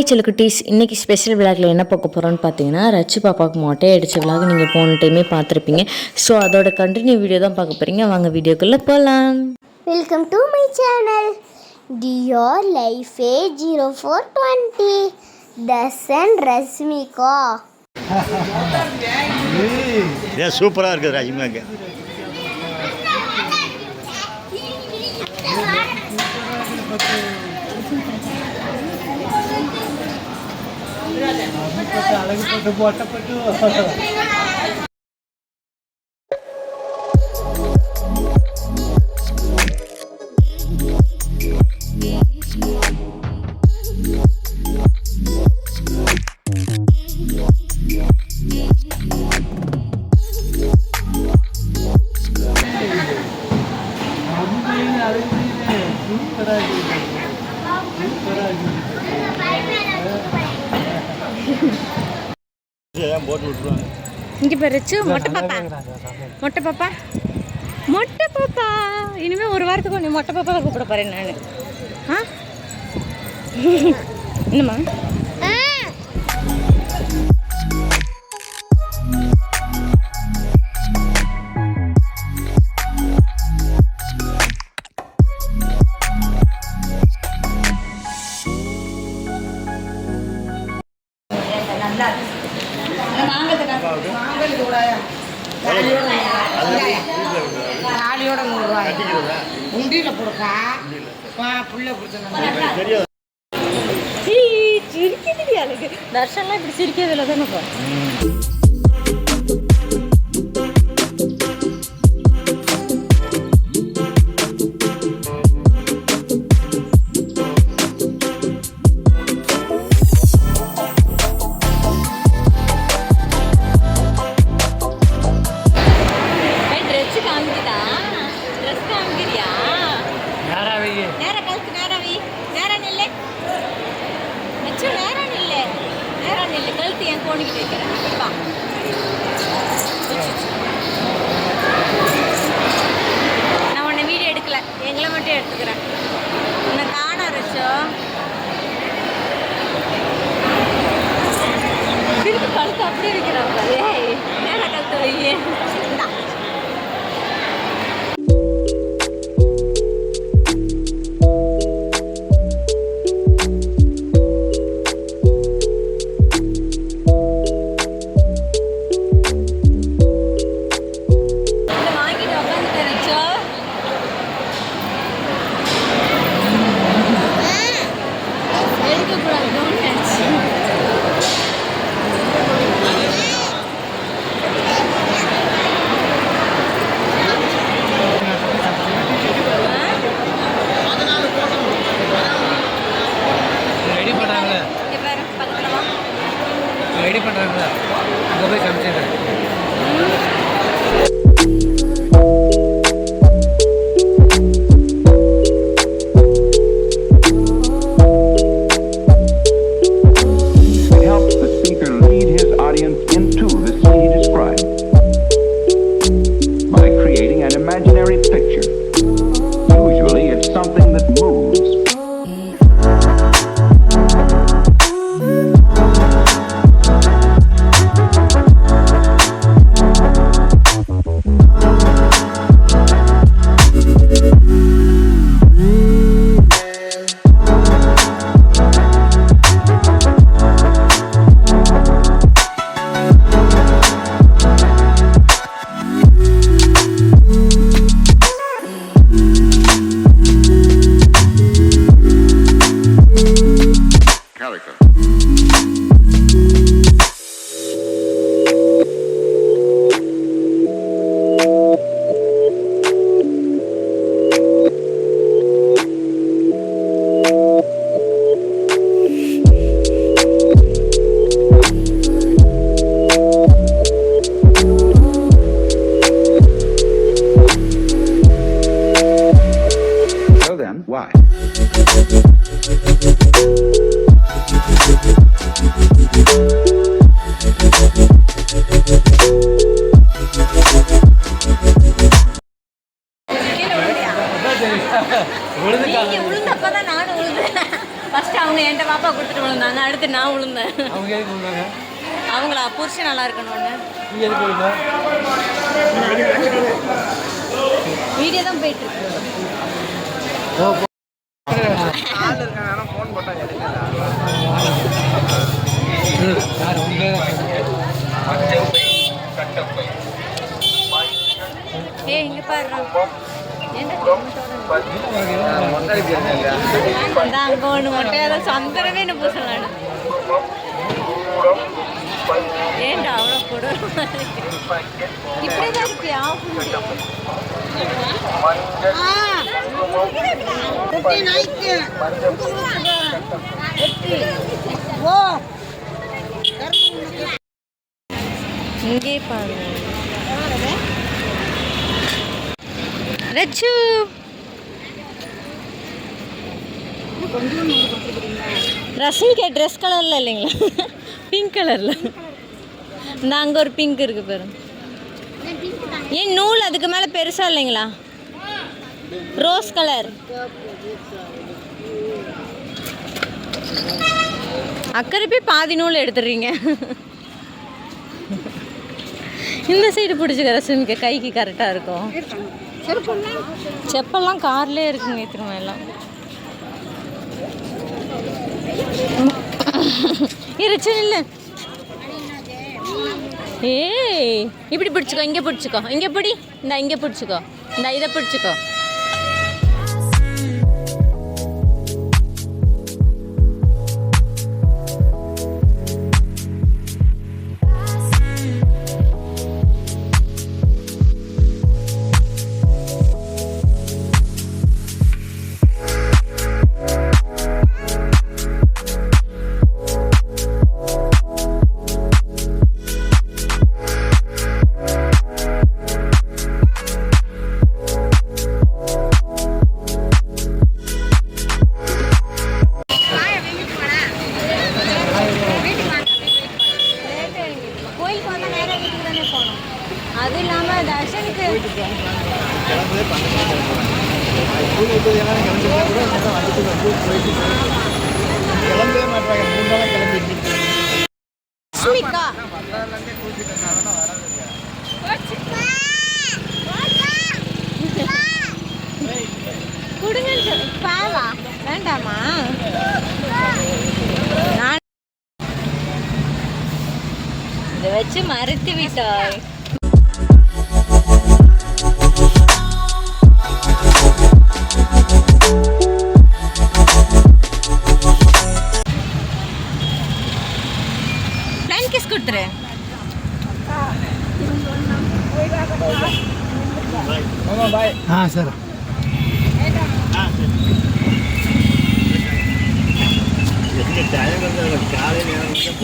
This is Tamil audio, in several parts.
ஹாய் செல்லுக்குட்டீஸ் இன்றைக்கி ஸ்பெஷல் விழாக்கில் என்ன பார்க்க போகிறோன்னு பார்த்தீங்கன்னா ரச்சு பாப்பாவுக்கு மொட்டை அடிச்ச விழாக்கு நீங்கள் போன டைமே பார்த்துருப்பீங்க. ஸோ அதோட கண்டினியூ வீடியோ தான் பார்க்க போகிறீங்க வாங்க வீடியோக்குள்ளே போகலாம் welcome to my channel Dior life A zero four twenty Dasun Rashmika சூப்பராக இருக்குது ராஜ்மாக்கு ஏன் போட்டு விட்டுருவாங்க. இங்கே பறிச்சு மொட்டை பாப்பா. மொட்டை பாப்பா. மொட்டை பாப்பா. இனிமேல் ஒரு வாரத்துக்கு நீ மொட்டை பாப்பா கூப்பிட போகிறேன் நான். ஆ? என்னம்மா? புள்ள கொடுத்தா தெரியாது சிரிக்கிறது அழகு. தர்ஷன்லாம் இப்படி சிரிக்கிறதுல தானேப்பா நல்லா இருக்கணும்னு வீடியோ தான் போயிட்டு இருக்கு. யார் இங்க பாரு என்ன அங்க ஒண்ணு மட்டும் என்ன பூசலாம் ஏன்டா அவ்வளோ கொடூரமா இருக்கு இப்படிதான் இருப்பியா இங்கே பாருங்க ரச்சு ரஷ்மிகா ட்ரெஸ் கலரில் இல்லைங்களா பிங்க் கலரில் இந்த அங்கே ஒரு பிங்க் இருக்குது பாருங்க ஏன் நூல் அதுக்கு மேலே பெருசாக இல்லைங்களா? ரோஸ் கலர் அக்கறை பாதி நூல் எடுத்துடுறீங்க. இந்த சைடு பிடிச்சிக்க ரஷ்மிகா கைக்கு கரெக்டாக இருக்கும். செப்பெல்லாம் கார்லேயே இருக்குங்க திரும்ப எல்லாம். இருச்சு நில்லு. ஏய் இப்படி பிடிச்சிக்கோ இங்கே பிடிச்சிக்கோ இங்கே பிடி. இந்த இங்கே பிடிச்சிக்கோ. இந்த இதை பிடிச்சிக்கோ. கிளம்பவே மாட்டாங்க மூணு நாளாக கொடுங்கன்னு சொல்லு. பாவா. வேண்டாமா? நான் இதை வச்சு மறுத்து விட்டாய்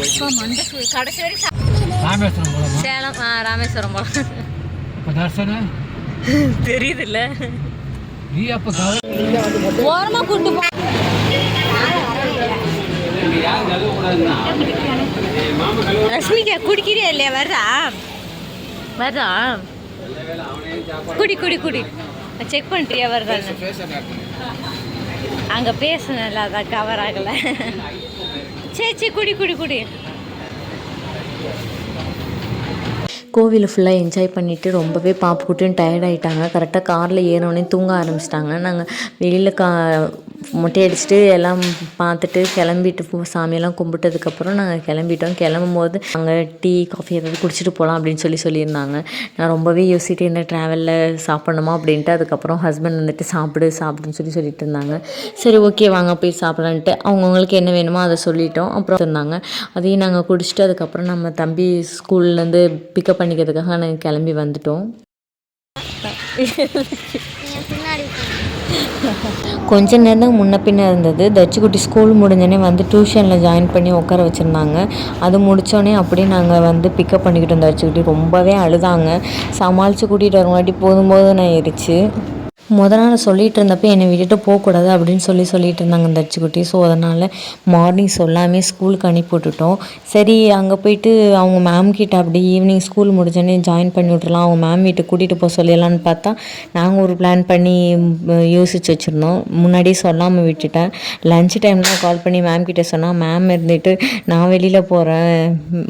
இப்போ மண்டக்கு கடைசி வரை சா- ராமேஸ்வரம் சேலம் ராமேஸ்வரம் தர்சனா தெரியுதுல்ல. நீ அப்போ கவலை கூட்டு போ. ரஷ்மிகா குடிக்கிறியா இல்லையா? வருதா வர்றா? குடி குடி குடி. செக் பண்ணிட்டியா வர்றாங்க அங்கே பேசணும்ல அதான் கவர் ஆகலை. சரி சரி குடி குடி குடி. கோவிலை ஃபுல்லாக என்ஜாய் பண்ணிவிட்டு ரொம்பவே பாப்பு குட்டியும் டயர்ட் ஆகிட்டாங்க கரெக்டாக காரில் ஏறினோடனே தூங்க ஆரம்பிச்சிட்டாங்க. நாங்கள் வெளியில் கா மொட்டை அடிச்சுட்டு எல்லாம் பார்த்துட்டு கிளம்பிட்டு சாமியெல்லாம் கும்பிட்டதுக்கப்புறம் நாங்கள் கிளம்பிட்டோம். கிளம்பும் போது நாங்கள் டீ காஃபி ஏதாவது குடிச்சிட்டு போகலாம் அப்படின்னு சொல்லி சொல்லியிருந்தாங்க. நான் ரொம்பவே யோசிச்சுட்டு இருந்தேன் ட்ராவலில் சாப்பிடணுமா அப்படின்ட்டு அதுக்கப்புறம் ஹஸ்பண்ட் வந்துட்டு சாப்பிடு சாப்பிடுன்னு சொல்லி சொல்லிட்டு இருந்தாங்க. சரி ஓகே வாங்க போய் சாப்பிடலான்ட்டு அவங்கவுங்களுக்கு என்ன வேணுமோ அதை சொல்லிட்டோம். அப்புறம் இருந்தாங்க அதையும் நாங்கள் குடிச்சிட்டு அதுக்கப்புறம் நம்ம தம்பி ஸ்கூல்லேருந்து பிக்கப் பண்ணி பண்ணிக்கிறதுக்காக நாங்கள் கிளம்பி வந்துட்டோம். கொஞ்ச நேரம் தான் முன்ன பின்ன இருந்தது. தச்சுக்குட்டி ஸ்கூல் முடிஞ்சோடனே வந்து டியூஷனில் ஜாயின் பண்ணி உட்கார வச்சுருந்தாங்க. அது முடித்தோடனே அப்படியே நாங்கள் வந்து பிக்கப் பண்ணிக்கிட்டோம் தச்சுக்குட்டி ரொம்பவே அழுதாங்க. சமாளித்து கூட்டிகிட்டு வரங்காட்டி போதும் போதும் நான் ஆயிடுச்சு. முத நாள் சொல்லிட்டு இருந்தப்போ என்னை விட்டுட்டு போகக்கூடாது அப்படின்னு சொல்லி சொல்லிட்டு இருந்தாங்க அந்த அச்சுக்குட்டி ஸோ அதனால் மார்னிங் சொல்லாமே ஸ்கூலுக்கு அனுப்பி விட்டுட்டோம் சரி அங்கே போயிட்டு அவங்க மேம் கிட்ட அப்படி ஈவினிங் ஸ்கூல் முடிஞ்சோடனே ஜாயின் பண்ணி விட்றலாம் அவங்க மேம் வீட்டுக்கு கூட்டிகிட்டு போக சொல்லிடலான்னு பார்த்தா நாங்கள் ஒரு பிளான் பண்ணி யோசிச்சு வச்சுருந்தோம். முன்னாடியே சொல்லாமல் விட்டுட்டேன். லஞ்ச் டைம்லாம் கால் பண்ணி மேம் கிட்டே சொன்னால் மேம் இருந்துட்டு நான் வெளியில் போகிறேன்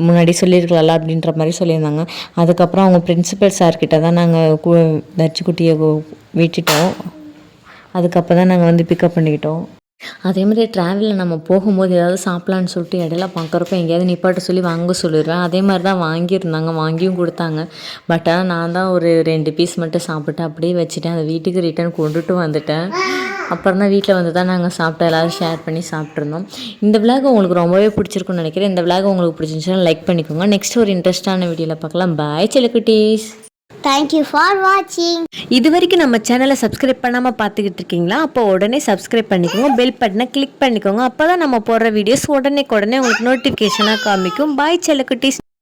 முன்னாடி சொல்லியிருக்கலாம்ல அப்படின்ற மாதிரி சொல்லியிருந்தாங்க. அதுக்கப்புறம் அவங்க பிரின்சிபல் சார்கிட்ட தான் நாங்கள் தச்சுக்குட்டியை விட்டுட்டோம். அதுக்கப்புறம் தான் நாங்கள் வந்து பிக்கப் பண்ணிக்கிட்டோம். அதே மாதிரி ட்ராவலில் நம்ம போகும்போது ஏதாவது சாப்பிட்லான்னு சொல்லிட்டு இடையில பார்க்குறப்ப எங்கேயாவது நிப்பாட்ட சொல்லி வாங்க சொல்லிடுவேன். அதே மாதிரி தான் வாங்கியிருந்தாங்க. வாங்கியும் கொடுத்தாங்க. பட் ஆனால் நான் தான் ஒரு ரெண்டு பீஸ் மட்டும் சாப்பிட்டு அப்படியே வச்சுட்டேன். அதை வீட்டுக்கு ரிட்டர்ன் கொண்டுட்டு வந்துட்டேன். அப்புறம் தான் வீட்டில் வந்து தான் நாங்கள் சாப்பிட்டு எல்லோரும் ஷேர் பண்ணி சாப்பிட்ருந்தோம் இந்த விளாக் உங்களுக்கு ரொம்பவே பிடிச்சிருக்குன்னு நினைக்கிறேன். இந்த விளாக் உங்களுக்கு பிடிச்சிருந்துச்சுன்னா லைக் பண்ணிக்கோங்க. நெக்ஸ்ட் ஒரு இன்ட்ரெஸ்டான வீடியோவில் பார்க்கலாம். பாய் செலுக்குட்டீஸ் தேங்க்யூ ஃபார் வாட்சிங் இது வரைக்கும் நம்ம சேனலை சப்ஸ்கிரைப் பண்ணாமல் பார்த்துக்கிட்டு இருக்கீங்களா? அப்போ உடனே சப்ஸ்கிரைப் பண்ணிக்கோங்க பெல் பட்டனை கிளிக் பண்ணிக்கோங்க. அப்போ தான் நம்ம போடுற வீடியோஸ் உடனே உடனே உங்களுக்கு நோட்டிஃபிகேஷனாக காமிக்கும். பாய் செல்லக்குட்டீஸ்